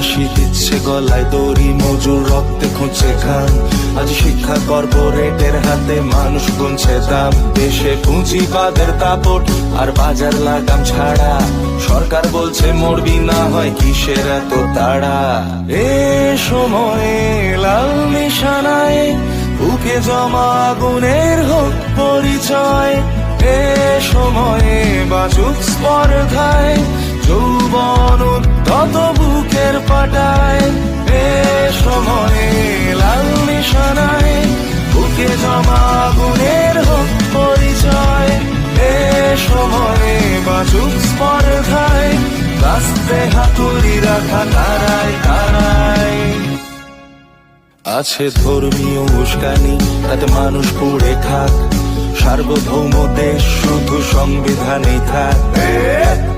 ফাঁসি দিচ্ছে গলায় দড়ি, মজুর রক্তে খুঁজছে খান আজ শিক্ষা কর্পোরেটের হাতে মানুষ গুনছে দাম। দেশে পুঁজিবাদের দাপট আর বাজার লাগাম ছাড়া। সরকার বলছে মরবি না হয় কিসের এত তাড়া। এ সময়ে লাল নিশানায় বুকে জমা আগুনের হোক পরিচয়। এ সময়ে বাজুক স্পর্ধায় যৌবন আগুনের হোক পরিচয়, এ সময়ে স্পর্ধায়, রাস্তে রাখা তারায় তারায়। আছে ধর্মীয় উস্কানি, তাতে মানুষ পুড়ে খাক সার্বভৌম দেশ শুধু সংবিধানে থাক।